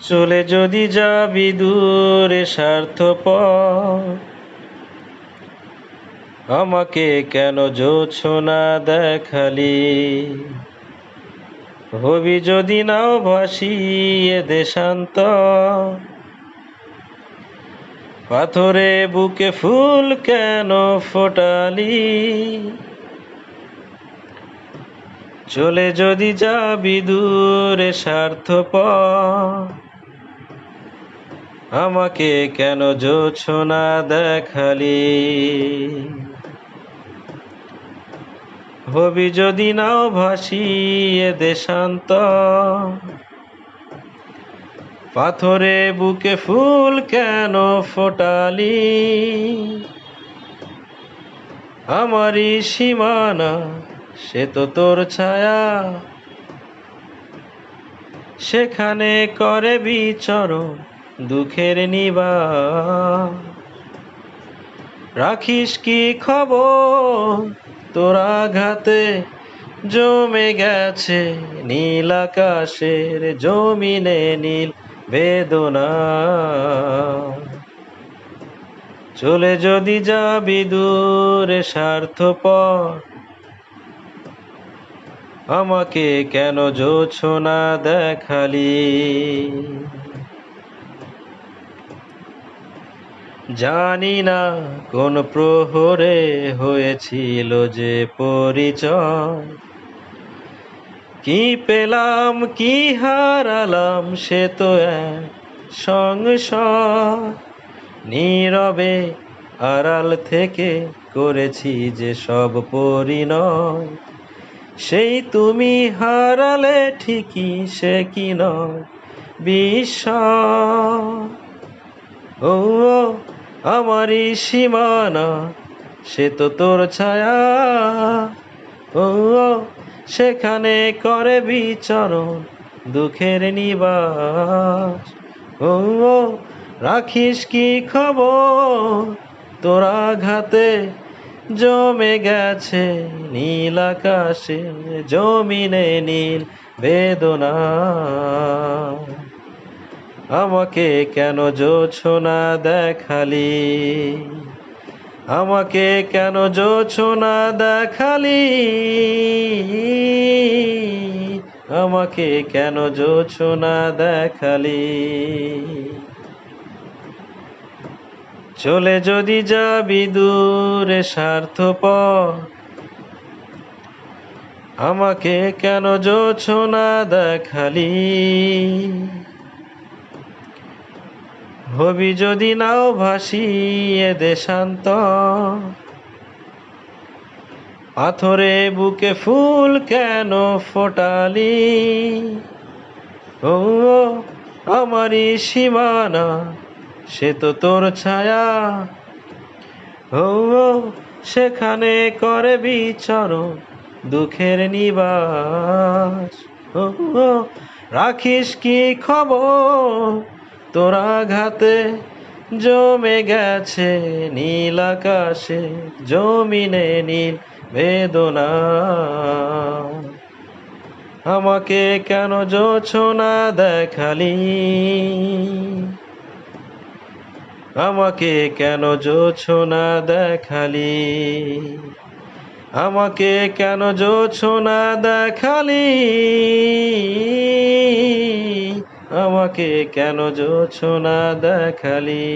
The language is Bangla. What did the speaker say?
চলে যদি যাবি দূরে স্বার্থপর, আমাকে কেন জোছনা দেখালি? হবি যদি নাও ভাসিয়ে দেশান্ত পাথরে বুকে ফুল কেন ফোটালি? চলে যদি যাবি দূরে স্বার্থপর আমাকে কেন জোছনা দেখালি? হবি যদি নাও ভাসিয়ে দেশান্ত, পাথরে বুকে ফুল কেন ফোটালি? আমারই সীমানা, সে তো তোর ছায়া। সেখানে করে বিচরণ দুঃখের নিবা রাখিস কি খবর? তোরা ঘাতে জমে গেছে নীল আকাশের জমিনে নীল বেদনা। চলে যদি যাবি দূরে স্বার্থপর, আমাকে কেন জোছনা দেখালি? জানি না কোন প্রহরে হয়েছিল যে পরিচয়। কি পেলাম কি হারালাম সে তো এক সংসার নীরবে আড়াল থেকে করেছি যে সব পরিণয়। সেই তুমি হারালে ঠিকই সে কি নয় বিশ্বাস ও ও, আমারই সীমানা সে তো তোর ছায়া। ও সেখানে করে বিচরণ দুঃখের নিবাস। ও ও, রাখিস কি খবর? তোরা ঘাতে জমে গেছে নীল আকাশে জমিনে নীল বেদনা। আমাকে কেন জোছনা দেখালি? আমাকে কেন জোছনা দেখালি? আমাকে কেন জোছনা দেখালি? চলে যদি যাবি দূরে স্বার্থপর, আমাকে কেন জোছনা দেখালি? হবি যদি নাও ভাসিয়ে দেশান্ত। পাথরে বুকে ফুল কেন ফোটালি? ও আমারই সীমানা সে তো তোর ছায়া। ও সেখানে করে বিচরণ দুঃখের নিবাস। ও, রাখিস কি খবর? তোরা ঘাতে জমে গেছে নীল আকাশে, জমিনে নীল বেদনা। আমাকে কেন জোছনা দেখালি? আমাকে কেন জোছনা দেখালি? আমাকে কেন জোছনা দেখালি? আমাকে কেন জোছনা দেখালি?